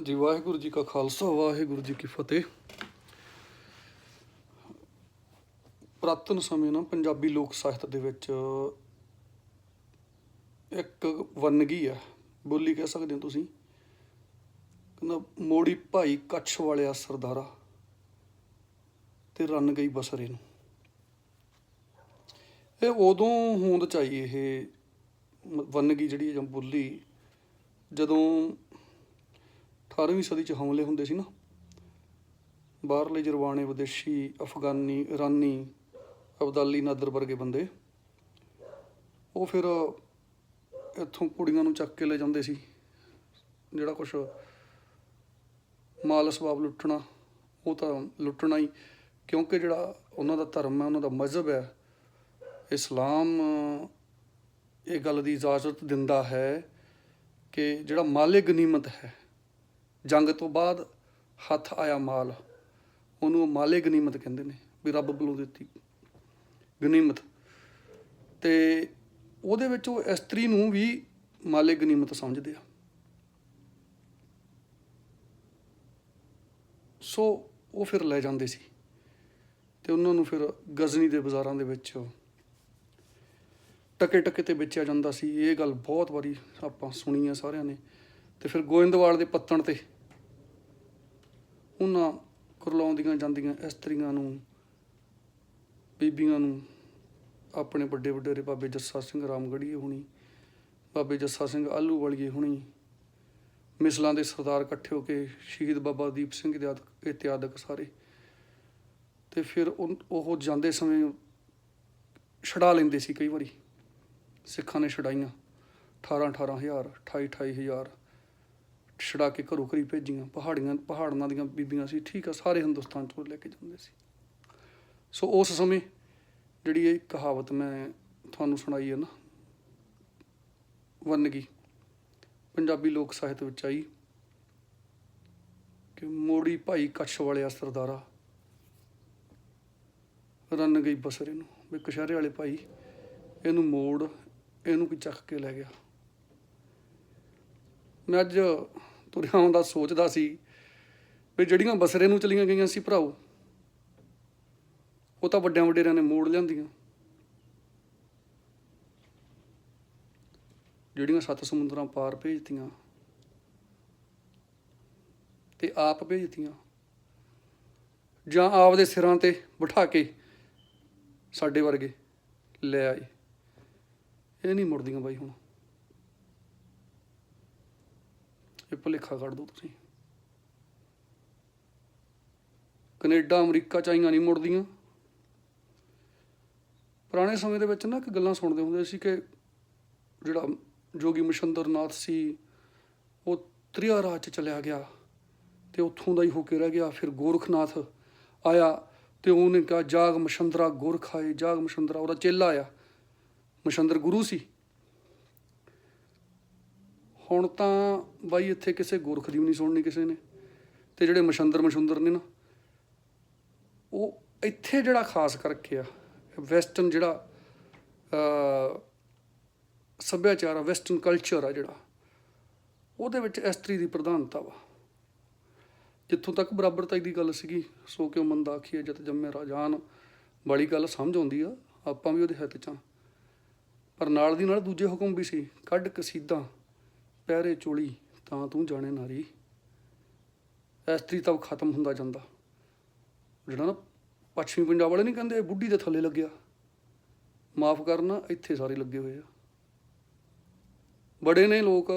ਹਾਂਜੀ ਵਾਹਿਗੁਰੂ ਜੀ ਕਾ ਖਾਲਸਾ, ਵਾਹਿਗੁਰੂ ਜੀ ਕੀ ਫਤਿਹ। ਪ੍ਰਾਤਨ ਸਮੇਂ ਨਾ ਪੰਜਾਬੀ ਲੋਕ ਸਾਹਿਤ ਦੇ ਵਿੱਚ ਇੱਕ ਵੰਨਗੀ ਆ, ਬੋਲੀ ਕਹਿ ਸਕਦੇ ਹੋ ਤੁਸੀਂ। ਕਹਿੰਦਾ, ਮੋੜੀ ਭਾਈ ਕੱਛ ਵਾਲਿਆ ਸਰਦਾਰਾ ਤੇ ਰੰਨ ਗਈ ਬਸਰੇ ਨੂੰ। ਇਹ ਉਦੋਂ ਹੋਂਦ ਚ ਆਈ ਇਹ ਵੰਨਗੀ ਜਿਹੜੀ ਜਾਂ ਬੋਲੀ, ਜਦੋਂ 18ਵੀਂ ਸਦੀ ਚ ਹਮਲੇ ਹੁੰਦੇ ਸੀ ਨਾ। ਬਾਹਰਲੇ ਜਰਵਾਣੇ ਵਿਦੇਸ਼ੀ, ਅਫਗਾਨੀ, ਇਰਾਨੀ, ਅਬਦਾਲੀ, ਨਾਦਰ ਵਰਗੇ ਬੰਦੇ। ਉਹ ਫਿਰ ਇੱਥੋਂ ਕੁੜੀਆਂ ਨੂੰ ਚੱਕ ਕੇ ਲੈ ਜਾਂਦੇ ਸੀ। ਜਿਹੜਾ ਕੁਛ ਮਾਲ ਅਸਬਾਬ ਲੁੱਟਣਾ, ਉਹ ਤਾਂ ਲੁੱਟਣਾ ਹੀ। ਕਿਉਂਕਿ ਜਿਹੜਾ ਉਹਨਾਂ ਦਾ ਧਰਮ ਹੈ, ਉਹਨਾਂ ਦਾ ਮਜ਼ਹਬ ਹੈ, ਇਸਲਾਮ ਇਹ ਗੱਲ ਦੀ ਇਜਾਜ਼ਤ ਦਿੰਦਾ ਹੈ ਕਿ ਜਿਹੜਾ ਮਾਲੇ ਗਨੀਮਤ ਹੈ ਜੰਗ ਤੋਂ ਬਾਅਦ ਹੱਥ ਆਇਆ ਮਾਲ। ਉਹਨੂੰ ਮਾਲੇ ਗਨੀਮਤ ਕਹਿੰਦੇ ਨੇ ਵੀ ਰੱਬ ਵੱਲੋਂ ਦਿੱਤੀ ਗਨੀਮਤ। ਤੇ ਉਹਦੇ ਵਿੱਚ ਉਹ ਇਸਤਰੀ ਨੂੰ ਵੀ ਮਾਲੇ ਗਨੀਮਤ ਸਮਝਦੇ ਆ। ਸੋ ਉਹ ਫਿਰ ਲੈ ਜਾਂਦੇ ਸੀ ਤੇ ਉਹਨਾਂ ਨੂੰ ਫਿਰ ਗਜ਼ਨੀ ਦੇ ਬਾਜ਼ਾਰਾਂ ਦੇ ਵਿੱਚ ਟਕੇ ਟਕੇ ਤੇ ਵੇਚਿਆ ਜਾਂਦਾ ਸੀ। ਇਹ ਗੱਲ ਬਹੁਤ ਵਾਰੀ ਆਪਾਂ ਸੁਣੀ ਆ ਸਾਰਿਆਂ ਨੇ। ਤੇ ਫਿਰ ਗੋਇੰਦਵਾਲ ਦੇ ਪੱਤਣ ਤੇ ਉਹਨਾਂ ਕੁਰਲਾਉਂਦੀਆਂ ਜਾਂਦੀਆਂ ਇਸਤਰੀਆਂ ਨੂੰ, ਬੀਬੀਆਂ ਨੂੰ, ਆਪਣੇ ਵੱਡੇ ਵੱਡੇ ਬਾਬੇ ਜੱਸਾ ਸਿੰਘ ਰਾਮਗੜੀਏ ਹੁਣੀ, ਬਾਬੇ ਜੱਸਾ ਸਿੰਘ ਆਲੂ ਵਾਲੀਏ ਹੁਣੀ, ਮਿਸਲਾਂ ਦੇ ਸਰਦਾਰ ਇਕੱਠੇ ਹੋ ਕੇ ਸ਼ਹੀਦ ਬਾਬਾ ਦੀਪ ਸਿੰਘ ਦੇ ਆਦਿ- ਇਤਿਆਦਿਕ ਸਾਰੇ। ਤੇ ਫਿਰ ਉਹ ਉਹ ਜਾਂਦੇ ਸਮੇਂ ਛਡਾ ਲੈਂਦੇ ਸੀ ਕਈ ਵਾਰੀ। ਸਿੱਖਾਂ ਨੇ ਛਡਾਈਆਂ। 18 18000 28 28000 ਛਡਾ ਕੇ ਘਰੋਂ ਘਰੀ ਭੇਜੀਆਂ, ਪਹਾੜੀਆਂ, ਪਹਾੜਾਂ ਦੀਆਂ ਬੀਬੀਆਂ ਸੀ, ਠੀਕ ਆ, ਸਾਰੇ ਹਿੰਦੁਸਤਾਨ ਤੋਂ ਲੈ ਕੇ ਜਾਂਦੇ ਸੀ। ਸੋ ਉਸ ਸਮੇਂ ਜਿਹੜੀ ਇਹ ਕਹਾਵਤ ਮੈਂ ਤੁਹਾਨੂੰ ਸੁਣਾਈ ਹੈ ਨਾ, ਵੰਨਗੀ, ਪੰਜਾਬੀ ਲੋਕ ਸਾਹਿਤ ਵਿੱਚ ਆਈ ਕਿ ਮੋੜੀ ਭਾਈ ਕੱਛ ਵਾਲਿਆ ਸਰਦਾਰਾ, ਰੰਨ ਗਈ ਬਸਰੇ ਨੂੰ ਵੀ ਕਸ਼ਹਿਰੇ ਵਾਲੇ ਭਾਈ, ਇਹਨੂੰ ਮੋੜ, ਇਹਨੂੰ ਕੀ ਚੱਕ ਕੇ ਲੈ ਗਿਆ। ਮੈਂ ਅੱਜ ਤੁਰਿਆ ਆਉਂਦਾ, ਸੋਚਦਾ ਸੀ ਵੀ ਜਿਹੜੀਆਂ ਬਸਰੇ ਨੂੰ ਚਲੀਆਂ ਗਈਆਂ ਸੀ ਭਰਾਓ, ਉਹ ਤਾਂ ਵੱਡਿਆਂ ਵਡੇਰਿਆਂ ਨੇ ਮੋੜ ਲਿਆਂਦੀਆਂ। ਜਿਹੜੀਆਂ ਸੱਤ ਸਮੁੰਦਰਾਂ ਪਾਰ ਭੇਜਤੀਆਂ ਤੇ ਆਪ ਭੇਜਤੀਆਂ, ਜਾਂ ਆਪ ਦੇ ਸਿਰਾਂ ਤੇ ਬਿਠਾ ਕੇ ਸਾਡੇ ਵਰਗੇ ਲੈ ਆਏ। ਇਹ ਨਹੀਂ ਮੁੜਦੀਆਂ ਬਾਈ ਹੁਣ। ਇਹ ਭੁਲੇਖਾ ਕੱਢ ਦੋ ਤੁਸੀਂ। ਕੈਨੇਡਾ, ਅਮਰੀਕਾ ਚਾਈਆਂ ਨਹੀਂ ਮੁੜਦੀਆਂ। ਪੁਰਾਣੇ ਸਮੇਂ ਦੇ ਵਿੱਚ ਨਾ ਇੱਕ ਗੱਲਾਂ ਸੁਣਦੇ ਹੁੰਦੇ ਸੀ ਕਿ ਜਿਹੜਾ ਜੋਗੀ ਮਸ਼ੰਦਰ ਨਾਥ ਸੀ, ਉਹ ਤ੍ਰਿਆ ਰਾਜ ਚ ਚਲਿਆ ਗਿਆ ਤੇ ਉੱਥੋਂ ਦਾ ਹੀ ਹੋ ਕੇ ਰਹਿ ਗਿਆ। ਫਿਰ ਗੋਰਖਨਾਥ ਆਇਆ ਤੇ ਉਹਨੇ ਕਿਹਾ, ਜਾਗ ਮਸ਼ੰਦਰਾ ਗੋਰਖ ਆਏ, ਜਾਗ ਮਸ਼ੰਦਰਾ। ਉਹਦਾ ਚੇਲਾ ਆਇਆ। ਮਸ਼ੰਦਰ ਗੁਰੂ ਸੀ। ਹੁਣ ਤਾਂ ਬਾਈ ਇੱਥੇ ਕਿਸੇ ਗੁਰਖ ਦੀ ਵੀ ਨਹੀਂ ਸੁਣਨੀ ਕਿਸੇ ਨੇ। ਤੇ ਜਿਹੜੇ ਮਸ਼ੰਦਰ ਮਸ਼ੁੰਦਰ ਨੇ ਨਾ, ਉਹ ਇੱਥੇ ਜਿਹੜਾ ਖਾਸ ਕਰਕੇ ਆ, ਵੈਸਟਰਨ ਜਿਹੜਾ ਸੱਭਿਆਚਾਰ ਆ, ਵੈਸਟਰਨ ਕਲਚਰ ਆ ਜਿਹੜਾ, ਉਹਦੇ ਵਿੱਚ ਇਸਤਰੀ ਦੀ ਪ੍ਰਧਾਨਤਾ ਵਾ। ਜਿੱਥੋਂ ਤੱਕ ਬਰਾਬਰਤਾਈ ਦੀ ਗੱਲ ਸੀਗੀ, ਸੋ ਕਿਉਂ ਮੰਦਾ ਆਖੀਏ, ਜਦ ਜੰਮੇ ਰਾਜਾਨ ਬੜੀ ਗੱਲ ਸਮਝ ਆਉਂਦੀ ਆ, ਆਪਾਂ ਵੀ ਉਹਦੇ ਹੱਥ ਚ ਆ ਪਰ ਨਾਲ ਦੀ ਨਾਲ ਦੂਜੇ ਹੁਕਮ ਵੀ ਸੀ, ਕੱਢ ਕਸੀਦਾ। ਪਹਿਰੇ ਚੋਲੀ, ਤਾਂ ਤੂੰ ਜਾਣੇ ਨਾਰੀ। ਇਸਤਰੀ ਤਾਂ ਖਤਮ ਹੁੰਦਾ ਜਾਂਦਾ। ਜਿਹੜਾ ਨਾ ਪੱਛਮੀ ਪੰਜਾਬ ਵਾਲੇ ਨਹੀਂ ਕਹਿੰਦੇ, ਬੁੱਢੀ ਦੇ ਥੱਲੇ ਲੱਗਿਆ। ਮਾਫ ਕਰਨਾ, ਇੱਥੇ ਸਾਰੇ ਲੱਗੇ ਹੋਏ ਆ। ਬੜੇ ਨੇ ਲੋਕ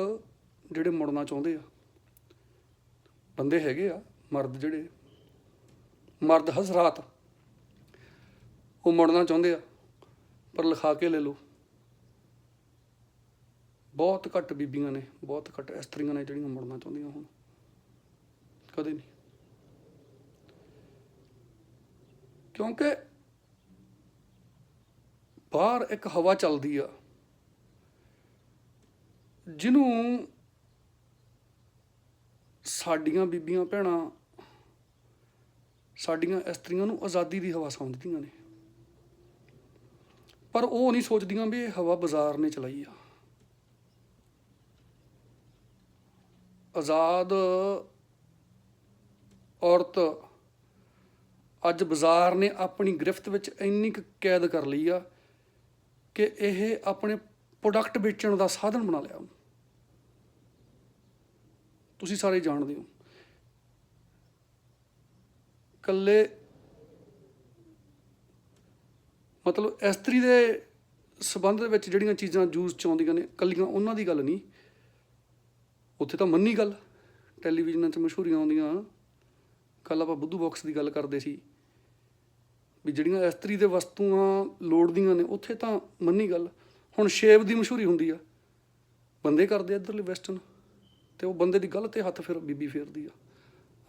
ਜਿਹੜੇ ਮੁੜਨਾ ਚਾਹੁੰਦੇ ਆ। ਬੰਦੇ ਹੈਗੇ ਆ, ਮਰਦ ਜਿਹੜੇ। ਮਰਦ ਹਜ਼ਰਾਤ ਉਹ ਮੁੜਨਾ ਚਾਹੁੰਦੇ ਆ, ਪਰ ਲਿਖਾ ਕੇ ਲੈ ਲਓ। ਬਹੁਤ ਘੱਟ ਬੀਬੀਆਂ ਨੇ, ਬਹੁਤ ਘੱਟ ਇਸਤਰੀਆਂ ਨੇ ਜਿਹੜੀਆਂ ਮੁੜਨਾ ਚਾਹੁੰਦੀਆਂ ਹੁਣ। ਕਦੇ ਨਹੀਂ। ਕਿਉਂਕਿ ਬਾਹਰ ਇੱਕ ਹਵਾ ਚੱਲਦੀ ਆ, ਜਿਹਨੂੰ ਸਾਡੀਆਂ ਬੀਬੀਆਂ ਭੈਣਾਂ, ਸਾਡੀਆਂ ਇਸਤਰੀਆਂ ਨੂੰ ਆਜ਼ਾਦੀ ਦੀ ਹਵਾ ਸਮਝਦੀਆਂ ਨੇ। ਪਰ ਉਹ ਨਹੀਂ ਸੋਚਦੀਆਂ ਵੀ ਇਹ ਹਵਾ ਬਾਜ਼ਾਰ ਨੇ ਚਲਾਈ ਆ। ਆਜ਼ਾਦ ਔਰਤ ਅੱਜ ਬਾਜ਼ਾਰ ਨੇ ਆਪਣੀ ਗ੍ਰਿਫਤ ਵਿੱਚ ਇੰਨੀ ਕੁ ਕੈਦ ਕਰ ਲਈ ਆ ਕਿ ਇਹ ਆਪਣੇ ਪ੍ਰੋਡਕਟ ਵੇਚਣ ਦਾ ਸਾਧਨ ਬਣਾ ਲਿਆ ਉਹਨੂੰ। ਤੁਸੀਂ ਸਾਰੇ ਜਾਣਦੇ ਹੋ ਕੱਲੇ ਮਤਲਬ ਇਸਤਰੀ ਦੇ ਸਬੰਧ ਦੇ ਵਿੱਚ ਜਿਹੜੀਆਂ ਚੀਜ਼ਾਂ ਯੂਜ਼ ਚ ਆਉਂਦੀਆਂ ਨੇ ਕੱਲੀਆਂ ਉਹਨਾਂ ਦੀ ਗੱਲ ਨਹੀਂ ਉੱਥੇ ਤਾਂ ਮੰਨੀ ਗੱਲ। ਟੈਲੀਵਿਜ਼ਨਾਂ 'ਚ ਮਸ਼ਹੂਰੀਆਂ ਆਉਂਦੀਆਂ। ਕੱਲ ਆਪਾਂ ਬੁੱਧੂ ਬਾਕਸ ਦੀ ਗੱਲ ਕਰਦੇ ਸੀ। ਵੀ ਜਿਹੜੀਆਂ ਇਸਤਰੀ ਦੇ ਵਸਤੂਆਂ ਲੋੜਦੀਆਂ ਨੇ, ਉੱਥੇ ਤਾਂ ਮੰਨੀ ਗੱਲ। ਹੁਣ ਸ਼ੇਵ ਦੀ ਮਸ਼ਹੂਰੀ ਹੁੰਦੀ ਆ। ਬੰਦੇ ਕਰਦੇ ਆ ਇੱਧਰਲੇ ਵੈਸਟਰਨ। ਤੇ ਉਹ ਬੰਦੇ ਦੀ ਗੱਲ ਤੇ ਹੱਥ ਫਿਰ ਬੀਬੀ ਫੇਰਦੀ ਆ।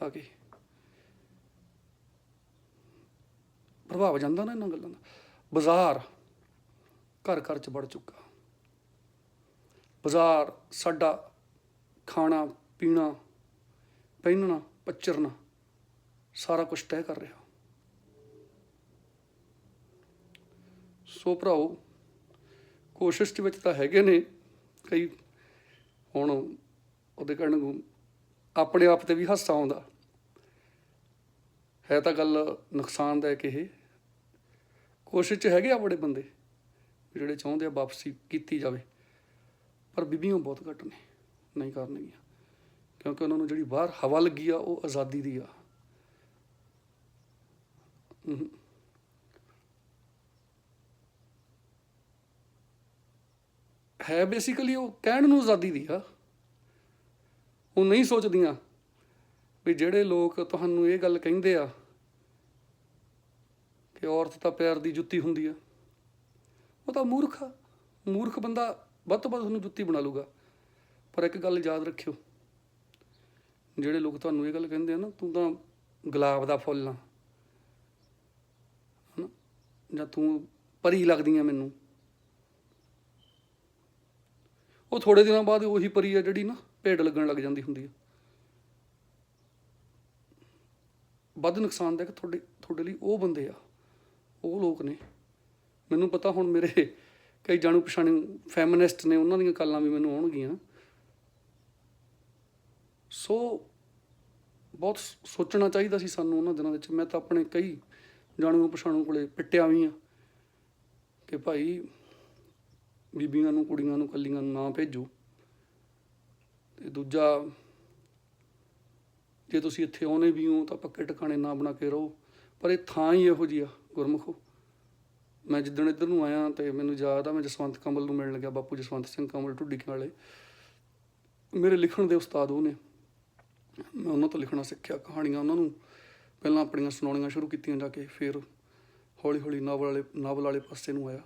ਆ ਕੇ। ਪ੍ਰਭਾਵ ਜਾਂਦਾ ਨਾ ਇਹਨਾਂ ਗੱਲਾਂ ਦਾ। ਬਾਜ਼ਾਰ ਘਰ ਘਰ ਚ ਵੜ ਚੁੱਕਾ। ਬਾਜ਼ਾਰ ਸਾਡਾ ਖਾਣਾ, ਪੀਣਾ, ਪਹਿਨਣਾ, ਪਚਰਨਾ, ਸਾਰਾ ਕੁਝ ਤੈਅ ਕਰ ਰਿਹਾ। ਸੋ ਭਰਾਓ, ਕੋਸ਼ਿਸ਼ ਦੇ ਵਿੱਚ ਤਾਂ ਹੈਗੇ ਨੇ ਕਈ, ਹੁਣ ਉਹਦੇ ਕਹਿਣ ਆਪਣੇ ਆਪ ਤੇ ਵੀ ਹਾਸਾ ਆਉਂਦਾ। ਹੈ ਤਾਂ ਗੱਲ ਨੁਕਸਾਨਦਾਇਕ ਇਹ। ਕੋਸ਼ਿਸ਼ 'ਚ ਹੈਗੇ ਆ ਬੜੇ ਬੰਦੇ, ਵੀ ਜਿਹੜੇ ਚਾਹੁੰਦੇ ਆ ਵਾਪਸੀ ਕੀਤੀ ਜਾਵੇ, ਪਰ ਬੀਬੀਆਂ ਬਹੁਤ ਘੱਟ ਨੇ। ਨਹੀਂ ਕਰਨਗੀਆਂ। ਕਿਉਂਕਿ ਉਹਨਾਂ ਨੂੰ ਜਿਹੜੀ ਬਾਹਰ ਹਵਾ ਲੱਗੀ ਆ, ਉਹ ਆਜ਼ਾਦੀ ਦੀ ਆ। ਹੈ ਬੇਸਿਕਲੀ ਉਹ ਕਹਿਣ ਨੂੰ ਆਜ਼ਾਦੀ ਦੀ ਆ। ਉਹ ਨਹੀਂ ਸੋਚਦੀਆਂ ਵੀ ਜਿਹੜੇ ਲੋਕ ਤੁਹਾਨੂੰ ਇਹ ਗੱਲ ਕਹਿੰਦੇ ਆ ਕਿ ਔਰਤ ਤਾਂ ਪੈਰ ਦੀ ਜੁੱਤੀ ਹੁੰਦੀ ਆ। ਉਹ ਤਾਂ ਮੂਰਖ ਆ। ਮੂਰਖ ਬੰਦਾ ਵੱਧ ਤੋਂ ਵੱਧ ਉਹਨੂੰ ਜੁੱਤੀ ਬਣਾ ਲੂਗਾ ਪਰ ਇੱਕ ਗੱਲ ਯਾਦ ਰੱਖਿਓ। ਜਿਹੜੇ ਲੋਕ ਤੁਹਾਨੂੰ ਇਹ ਗੱਲ ਕਹਿੰਦੇ ਆ ਨਾ, ਤੂੰ ਤਾਂ ਗੁਲਾਬ ਦਾ ਫੁੱਲ ਆ। ਹਨਾ? ਜਾਂ ਤੂੰ ਪਰੀ ਲੱਗਦੀ ਆ ਮੈਨੂੰ। ਉਹ ਥੋੜੇ ਦਿਨਾਂ ਬਾਅਦ ਉਹੀ ਪਰੀ ਆ ਜਿਹੜੀ ਨਾ, ਭੇਡ ਲੱਗਣ ਲੱਗ ਜਾਂਦੀ ਹੁੰਦੀ ਆ। ਵੱਧ ਨੁਕਸਾਨਦਾਇਕ ਤੁਹਾਡੇ ਤੁਹਾਡੇ ਲਈ ਉਹ ਬੰਦੇ ਆ। ਉਹ ਲੋਕ ਨੇ। ਮੈਨੂੰ ਪਤਾ ਹੁਣ ਮੇਰੇ ਕਈ ਜਾਣੂ ਪਛਾਣੂ ਫੈਮਿਨਿਸਟ ਨੇ, ਉਹਨਾਂ ਦੀਆਂ ਗੱਲਾਂ ਵੀ ਮੈਨੂੰ ਆਉਣਗੀਆਂ। ਸੋ ਬਹੁਤ ਸ- ਸੋਚਣਾ ਚਾਹੀਦਾ ਸੀ ਸਾਨੂੰ ਉਹਨਾਂ ਦਿਨਾਂ ਵਿੱਚ। ਮੈਂ ਤਾਂ ਆਪਣੇ ਕਈ ਜਾਣੂ ਪਛਾਣੂ ਕੋਲੇ ਪਿੱਟਿਆ ਵੀ ਆ ਕਿ ਭਾਈ ਬੀਬੀਆਂ ਨੂੰ, ਕੁੜੀਆਂ ਨੂੰ, ਕੱਲੀਆਂ ਨੂੰ ਨਾ ਭੇਜੋ। ਤੇ ਦੂਜਾ, ਜੇ ਤੁਸੀਂ ਇੱਥੇ ਆਉਣੇ ਵੀ ਹੋ ਤਾਂ ਪੱਕੇ ਟਿਕਾਣੇ ਨਾ ਬਣਾ ਕੇ ਰਹੋ, ਪਰ ਇਹ ਥਾਂ ਹੀ ਇਹੋ ਜਿਹੀ ਆ, ਗੁਰਮੁਖੋ। ਮੈਂ ਜਿੱਦਣ ਇੱਧਰ ਨੂੰ ਆਇਆ ਤੇ ਮੈਨੂੰ ਯਾਦ ਆ, ਮੈਂ ਜਸਵੰਤ ਕਮਲ ਨੂੰ ਮਿਲਣ ਲੱਗਿਆ, ਬਾਪੂ ਜਸਵੰਤ ਸਿੰਘ ਕਮਲ ਢੁੱਡੀ ਵਾਲੇ। ਮੇਰੇ ਲਿਖਣ ਦੇ ਉਸਤਾਦ ਉਹ ਨੇ ਮੈਂ ਉਹਨਾਂ ਤੋਂ ਲਿਖਣਾ ਸਿੱਖਿਆ ਕਹਾਣੀਆਂ ਉਹਨਾਂ ਨੂੰ। ਪਹਿਲਾਂ ਆਪਣੀਆਂ ਸੁਣਾਉਣੀਆਂ ਸ਼ੁਰੂ ਕੀਤੀਆਂ ਜਾ ਕੇ, ਫਿਰ ਹੌਲੀ ਹੌਲੀ ਨਾਵਲ ਵਾਲੇ ਨਾਵਲ ਵਾਲੇ ਪਾਸੇ ਨੂੰ ਆਇਆ।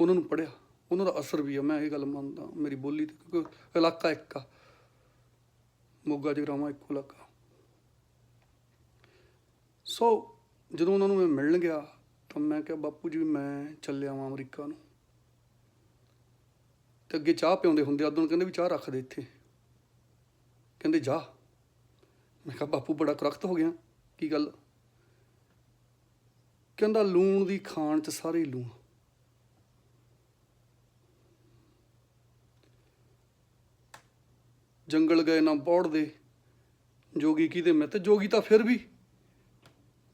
ਉਹਨਾਂ ਨੂੰ ਪੜਿਆ ਉਹਨਾਂ ਦਾ ਅਸਰ ਵੀ ਆ, ਮੈਂ ਇਹ ਗੱਲ ਮੰਨਦਾ, ਮੇਰੀ ਬੋਲੀ ਤੇ, ਕਿਉਂਕਿ ਇਲਾਕਾ ਇੱਕ ਆ। ਮੋਗਾ ਜਗਰਾਵਾਂ ਇੱਕੋ ਇਲਾਕਾ। ਸੋ ਜਦੋਂ ਉਹਨਾਂ ਨੂੰ ਮੈਂ ਮਿਲਣ ਗਿਆ, ਤਾਂ ਮੈਂ ਕਿਹਾ, ਬਾਪੂ ਜੀ, ਮੈਂ ਚੱਲਿਆ ਵਾਂ ਅਮਰੀਕਾ ਨੂੰ। ਤੇ ਅੱਗੇ ਚਾਹ ਪਿਉਂਦੇ ਹੁੰਦੇ ਆ, ਉਦੋਂ ਕਹਿੰਦੇ ਵੀ ਚਾਹ ਰੱਖ ਦੇ ਇੱਥੇ। ਕਹਿੰਦੇ, ਜਾ। ਮੈਂ ਕਿਹਾ, ਬਾਪੂ, ਬੜਾ ਕਰਖਤ ਹੋ ਗਿਆ। ਕੀ ਗੱਲ? ਕਹਿੰਦਾ, ਲੂਣ ਦੀ ਖਾਣ ਚ ਸਾਰੇ ਲੂਣ। ਜੰਗਲ ਗਏ ਨਾ ਪੌੜਦੇ ਜੋਗੀ ਕਿਹਦੇ ਮੈਂ ਤੇ ਜੋਗੀ ਤਾਂ ਫਿਰ ਵੀ।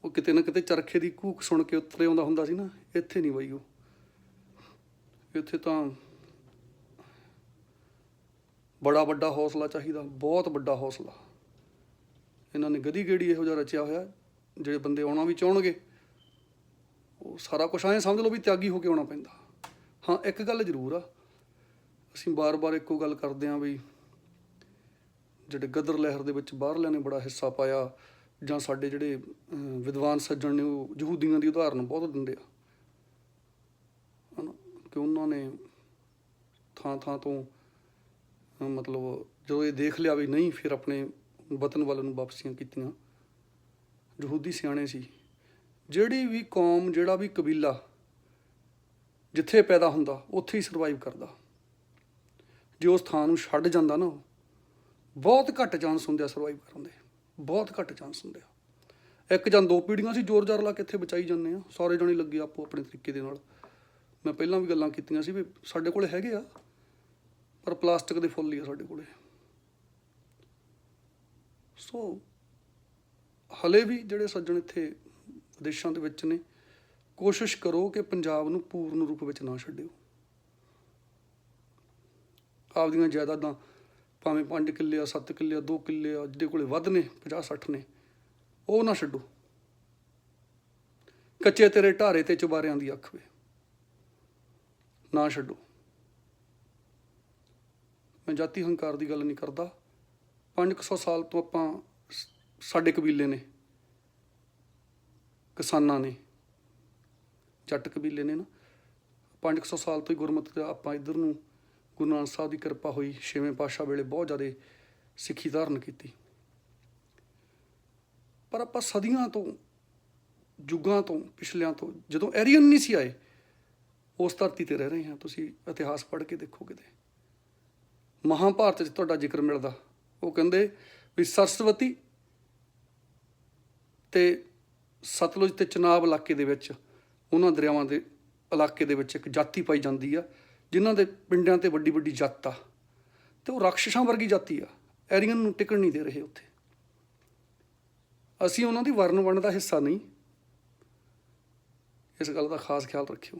ਉਹ ਕਿਤੇ ਨਾ ਕਿਤੇ ਚਰਖੇ ਦੀ ਕੂਕ ਸੁਣ ਕੇ ਉੱਤਰੇ ਆਉਂਦਾ ਹੁੰਦਾ ਸੀ ਨਾ। ਇੱਥੇ ਨਹੀਂ ਬਈ ਉਹ। ਇੱਥੇ ਤਾਂ ਬੜਾ ਵੱਡਾ ਹੌਸਲਾ ਚਾਹੀਦਾ, ਬਹੁਤ ਵੱਡਾ ਹੌਸਲਾ। ਇਹਨਾਂ ਨੇ ਗਦੀ ਗੇੜੀ ਇਹੋ ਜਿਹਾ ਰਚਿਆ ਹੋਇਆ, ਜਿਹੜੇ ਬੰਦੇ ਆਉਣਾ ਵੀ ਚਾਹਣਗੇ, ਉਹ ਸਾਰਾ ਕੁਝ ਐਂ ਸਮਝ ਲਓ ਵੀ ਤਿਆਗੀ ਹੋ ਕੇ ਆਉਣਾ ਪੈਂਦਾ। ਹਾਂ, ਇੱਕ ਗੱਲ ਜ਼ਰੂਰ ਆ, ਅਸੀਂ ਬਾਰ-ਬਾਰ ਇੱਕੋ ਗੱਲ ਕਰਦੇ ਆਂ ਵੀ ਜਿਹੜੇ ਗਦਰ ਲਹਿਰ ਦੇ ਵਿੱਚ ਬਾਹਰਲਿਆਂ ਨੇ ਬੜਾ ਹਿੱਸਾ ਪਾਇਆ, ਜਾਂ ਸਾਡੇ ਜਿਹੜੇ ਵਿਦਵਾਨ ਸੱਜਣ ਨੇ ਉਹ ਯਹੂਦੀਆਂ ਦੀ ਉਦਾਹਰਨ ਬਹੁਤ ਦਿੰਦੇ ਆ। ਹਨਾ ਕਿ ਉਹਨਾਂ ਨੇ ਥਾਂ ਥਾਂ ਤੋਂ, ਮਤਲਬ ਜਦੋਂ ਇਹ ਦੇਖ ਲਿਆ ਵੀ ਨਹੀਂ, ਫਿਰ ਆਪਣੇ ਵਤਨ ਵੱਲ ਨੂੰ ਵਾਪਸੀਆਂ ਕੀਤੀਆਂ। ਯਹੂਦੀ ਸਿਆਣੇ ਸੀ। ਜਿਹੜੀ ਵੀ ਕੌਮ, ਜਿਹੜਾ ਵੀ ਕਬੀਲਾ ਜਿੱਥੇ ਪੈਦਾ ਹੁੰਦਾ, ਉੱਥੇ ਹੀ ਸਰਵਾਈਵ ਕਰਦਾ। ਜੇ ਉਸ ਥਾਂ ਨੂੰ ਛੱਡ ਜਾਂਦਾ ਨਾ, ਬਹੁਤ ਘੱਟ ਚਾਂਸ ਹੁੰਦੇ ਆ ਸਰਵਾਈਵ ਕਰਨ ਦੇ। ਬਹੁਤ ਘੱਟ ਚਾਂਸ ਹੁੰਦੇ ਆ। ਇੱਕ ਜਾਂ ਦੋ ਪੀੜ੍ਹੀਆਂ ਸੀ ਜ਼ੋਰ ਜ਼ਾਰ ਲਾ ਕੇ ਇੱਥੇ ਬਚਾਈ ਜਾਂਦੇ ਆ। ਸਾਰੇ ਜਣੇ ਲੱਗੇ ਆਪੋ ਆਪਣੇ ਤਰੀਕੇ ਦੇ ਨਾਲ। ਮੈਂ ਪਹਿਲਾਂ ਵੀ ਗੱਲਾਂ ਕੀਤੀਆਂ ਸੀ ਵੀ ਸਾਡੇ ਕੋਲ ਹੈਗੇ ਆ, ਪਰ ਪਲਾਸਟਿਕ ਦੇ ਫੁੱਲ ਹੀ ਆ ਸਾਡੇ ਕੋਲੇ। ਸੋ ਹਲੇ ਵੀ ਜਿਹੜੇ ਸੱਜਣ ਇੱਥੇ ਵਿਦੇਸ਼ਾਂ ਦੇ ਵਿੱਚ ਨੇ, ਕੋਸ਼ਿਸ਼ ਕਰੋ ਕਿ ਪੰਜਾਬ ਨੂੰ ਪੂਰਨ ਰੂਪ ਵਿੱਚ ਨਾ ਛੱਡਿਓ। ਆਪਦੀਆਂ ਜਾਇਦਾਦਾਂ ਭਾਵੇਂ 5 ਕਿੱਲੇ ਆ 7 ਕਿੱਲੇ ਆ 2 ਕਿੱਲੇ ਆ, ਜਿਹਦੇ ਕੋਲੇ ਵੱਧ ਨੇ 50 60 ਨੇ, ਉਹ ਨਾ ਛੱਡੋ। ਕੱਚੇ ਤੇਰੇ ਢਾਰੇ ਤੇ ਚੁਬਾਰਿਆਂ ਦੀ ਅੱਖ ਵੇ। ਨਾ ਛੱਡੋ। ਮੈਂ ਜਾਤੀ ਹੰਕਾਰ ਦੀ ਗੱਲ ਨਹੀਂ ਕਰਦਾ। 500 ਸਾਲ ਤੋਂ ਆਪਾਂ ਸ- ਸਾਡੇ ਕਬੀਲੇ ਨੇ, ਕਿਸਾਨਾਂ ਨੇ, ਜੱਟ ਕਬੀਲੇ ਨੇ ਨਾ 500 ਸਾਲ ਤੋਂ ਹੀ ਗੁਰਮਤਿ ਦਾ ਆਪਾਂ ਇੱਧਰ ਨੂੰ ਗੁਰੂ ਨਾਨਕ ਸਾਹਿਬ ਦੀ ਕਿਰਪਾ ਹੋਈ, ਛੇਵੇਂ ਪਾਤਸ਼ਾਹ ਵੇਲੇ ਬਹੁਤ ਜ਼ਿਆਦਾ ਸਿੱਖੀ ਧਾਰਨ ਕੀਤੀ। ਪਰ ਆਪਾਂ ਸਦੀਆਂ ਤੋਂ, ਯੁੱਗਾਂ ਤੋਂ, ਪਿਛਲਿਆਂ ਤੋਂ, ਜਦੋਂ ਐਰੀਅਨ ਨਹੀਂ ਸੀ ਆਏ, ਉਸ ਧਰਤੀ ਤੇ ਰਹਿ ਰਹੇ ਹਾਂ। ਤੁਸੀਂ ਇਤਿਹਾਸ ਪੜ੍ਹ ਕੇ ਦੇਖੋ ਕਿਤੇ। ਮਹਾਭਾਰਤ 'ਚ ਤੁਹਾਡਾ ਜ਼ਿਕਰ ਮਿਲਦਾ। ਉਹ ਕਹਿੰਦੇ ਵੀ ਸਰਸਵਤੀ ਤੇ ਸਤਲੁਜ ਤੇ ਚਨਾਬ ਇਲਾਕੇ ਦੇ ਵਿੱਚ, ਉਹਨਾਂ ਦਰਿਆਵਾਂ ਦੇ ਇਲਾਕੇ ਦੇ ਵਿੱਚ ਇੱਕ ਜਾਤੀ ਪਾਈ ਜਾਂਦੀ ਆ, ਜਿਨ੍ਹਾਂ ਦੇ ਪਿੰਡਾਂ ਤੇ ਵੱਡੀ ਵੱਡੀ ਜੱਤ ਆ। ਤੇ ਉਹ ਰਾਖਸ਼ਾਂ ਵਰਗੀ ਜਾਤੀ ਆ, ਐਰੀਅਨ ਨੂੰ ਟਿਕਣ ਨਹੀਂ ਦੇ ਰਹੇ ਉੱਥੇ। ਅਸੀਂ ਉਹਨਾਂ ਦੀ ਵਰਨ ਵੰਡ ਦਾ ਹਿੱਸਾ ਨਹੀਂ। ਇਸ ਗੱਲ ਦਾ ਖਾਸ ਖਿਆਲ ਰੱਖਿਓ।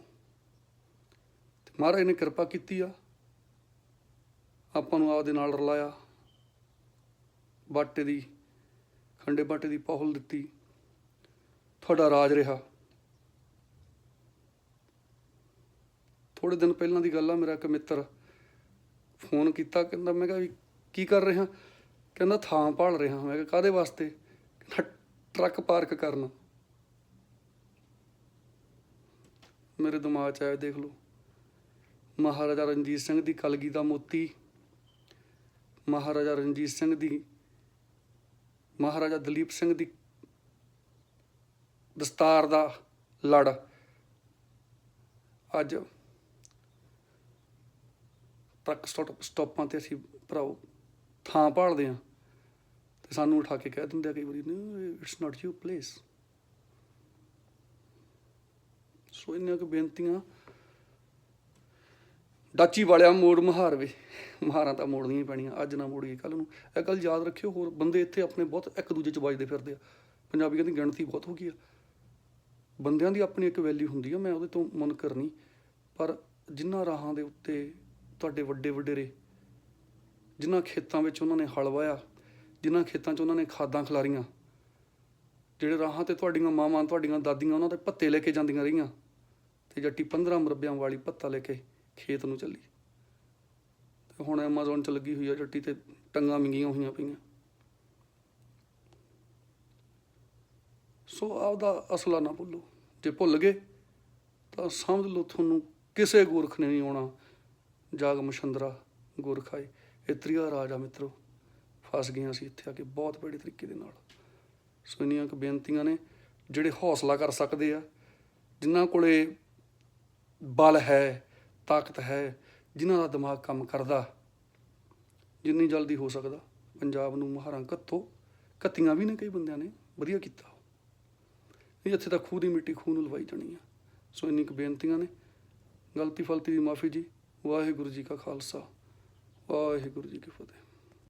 ਤੇ ਮਹਾਰਾਜ ਨੇ ਕਿਰਪਾ ਕੀਤੀ ਆ। ਆਪਾਂ ਨੂੰ ਆਪ ਦੇ ਨਾਲ ਰਲਾਇਆ। ਬਾਟੇ ਦੀ, ਖੰਡੇ ਬਾਟੇ ਦੀ ਪਹੁਲ ਦਿੱਤੀ। ਤੁਹਾਡਾ ਰਾਜ ਰਿਹਾ। ਥੋੜੇ ਦਿਨ ਪਹਿਲਾਂ ਦੀ ਗੱਲ ਆ, ਮੇਰਾ ਇੱਕ ਮਿੱਤਰ ਫੋਨ ਕੀਤਾ, ਕਹਿੰਦਾ, ਮੈਂ ਕਿਹਾ ਵੀ ਕੀ ਕਰ ਰਿਹਾ? ਕਹਿੰਦਾ, ਥਾਂ ਭਾਲ ਰਿਹਾ। ਮੈਂ ਕਿਹਾ ਕਾਦੇ ਵਾਸਤੇ? ਕਹਿੰਦਾ, ਟਰੱਕ ਪਾਰਕ ਕਰਨ। ਮੇਰੇ ਦਿਮਾਗ 'ਚ ਆਇਆ, ਦੇਖ ਲਓ। ਮਹਾਰਾਜਾ ਰਣਜੀਤ ਸਿੰਘ ਦੀ ਕਲਗੀ ਦਾ ਮੋਤੀ, ਮਹਾਰਾਜਾ ਰਣਜੀਤ ਸਿੰਘ ਦੀ ਮਹਾਰਾਜਾ ਦਲੀਪ ਸਿੰਘ ਦੀ ਦਸਤਾਰ ਦਾ ਲੜ। ਅੱਜ ਟਰੱਕ ਸਟਾਪ ਸਟਾਪਾਂ ਤੇ ਅਸੀਂ ਭਰਾਓ ਥਾਂ ਭਾਲਦੇ ਆ ਤੇ ਸਾਨੂੰ ਉਠਾ ਕੇ ਕਹਿ ਦਿੰਦੇ ਆ ਕਈ ਵਾਰੀ it's not you place so ਇੰਨੀਆਂ ਕੁ ਬੇਨਤੀਆਂ ਡਾਚੀ ਵਾਲਿਆ ਮੋੜ ਮਹਾਰਵੇ ਮਹਾਰਾਂ ਤਾਂ ਮੋੜਨੀਆਂ ਹੀ ਪੈਣੀਆਂ, ਅੱਜ ਨਾ ਮੋੜੀਏ ਕੱਲ ਨੂੰ। ਇਹ ਗੱਲ ਯਾਦ ਰੱਖਿਓ, ਹੋਰ ਬੰਦੇ ਇੱਥੇ ਆਪਣੇ ਬਹੁਤ ਇੱਕ ਦੂਜੇ ਚ ਵੱਜਦੇ ਫਿਰਦੇ ਆ। ਪੰਜਾਬੀਆਂ ਦੀ ਗਿਣਤੀ ਬਹੁਤ ਹੋ ਗਈ ਆ। ਬੰਦਿਆਂ ਦੀ ਆਪਣੀ ਇੱਕ ਵੈਲਿਊ ਹੁੰਦੀ ਆ, ਮੈਂ ਉਹਦੇ ਤੋਂ ਮੁਨਕਰ ਨਹੀਂ ਪਰ ਜਿਨ੍ਹਾਂ ਰਾਹਾਂ ਦੇ ਉੱਤੇ ਤੁਹਾਡੇ ਵੱਡੇ ਵਡੇਰੇ ਜਿਨ੍ਹਾਂ ਖੇਤਾਂ ਵਿੱਚ ਉਹਨਾਂ ਨੇ ਹਲ ਵਾਇਆ ਜਿਨ੍ਹਾਂ ਖੇਤਾਂ 'ਚ ਉਹਨਾਂ ਨੇ ਖਾਦਾਂ ਖਿਲਾਰੀਆਂ, ਜਿਹੜੇ ਰਾਹਾਂ ਤੇ ਤੁਹਾਡੀਆਂ ਮਾਵਾਂ, ਤੁਹਾਡੀਆਂ ਦਾਦੀਆਂ, ਉਹਨਾਂ ਦੇ ਪੱਤੇ ਲੈ ਕੇ ਜਾਂਦੀਆਂ ਰਹੀਆਂ, ਤੇ ਜੱਟੀ 15 ਮਰਬਿਆਂ ਵਾਲੀ ਪੱਤਾ ਲੈ ਕੇ ਖੇਤ ਨੂੰ ਚੱਲੀ। ਤੇ ਹੁਣ ਐਮਾਜ਼ਨ 'ਚ ਲੱਗੀ ਹੋਈ ਆ ਜੱਟੀ ਤੇ ਟੰਗਾਂ ਮਿੰਗੀਆਂ ਹੋਈਆਂ ਪਈਆਂ। ਸੋ ਆਪਦਾ ਅਸਲਾ ਨਾ ਭੁੱਲੋ। ਜੇ ਭੁੱਲ ਗਏ, ਤਾਂ ਸਮਝ ਲਓ ਤੁਹਾਨੂੰ ਕਿਸੇ ਗੁਰਖ ਨੇ ਨਹੀਂ ਆਉਣਾ। ਜਾਗ ਮਸ਼ੰਦਰਾ ਗੁਰਖਾਏ ਇਹ ਤ੍ਰਿਆ ਰਾਜਾ ਮਿੱਤਰੋ, ਫਸ ਗਈਆਂ ਸੀ ਇੱਥੇ ਆ ਕੇ ਬਹੁਤ ਬੜੇ ਤਰੀਕੇ ਦੇ ਨਾਲ। ਸੋ ਇੰਨੀਆਂ ਕੁ ਬੇਨਤੀਆਂ ਨੇ ਜਿਹੜੇ ਹੌਸਲਾ ਕਰ ਸਕਦੇ ਆ, ਜਿਨ੍ਹਾਂ ਕੋਲੇ ਬਲ ਹੈ ਤਾਕਤ ਹੈ, ਜਿਨ੍ਹਾਂ ਦਾ ਦਿਮਾਗ ਕੰਮ ਕਰਦਾ। ਜਿੰਨੀ ਜਲਦੀ ਹੋ ਸਕਦਾ, ਪੰਜਾਬ ਨੂੰ ਮਹਾਰਾਂ ਕੱਤੋ। ਕੱਤੀਆਂ ਵੀ ਨੇ ਕਈ ਬੰਦਿਆਂ ਨੇ, ਵਧੀਆ ਕੀਤਾ ਨਹੀਂ, ਇੱਥੇ ਤਾਂ ਖੂਹ ਦੀ ਮਿੱਟੀ ਖੂਹ ਨੂੰ ਲਵਾਈ ਜਾਣੀ ਆ। ਸੋ ਇੰਨੀ ਕੁ ਬੇਨਤੀਆਂ ਨੇ। ਗਲਤੀ ਫਲਤੀ ਦੀ ਮਾਫੀ ਜੀ। ਵਾਹਿਗੁਰੂ ਜੀ ਕਾ ਖਾਲਸਾ। ਵਾਹਿਗੁਰੂ ਜੀ ਕੀ ਫਤਿਹ।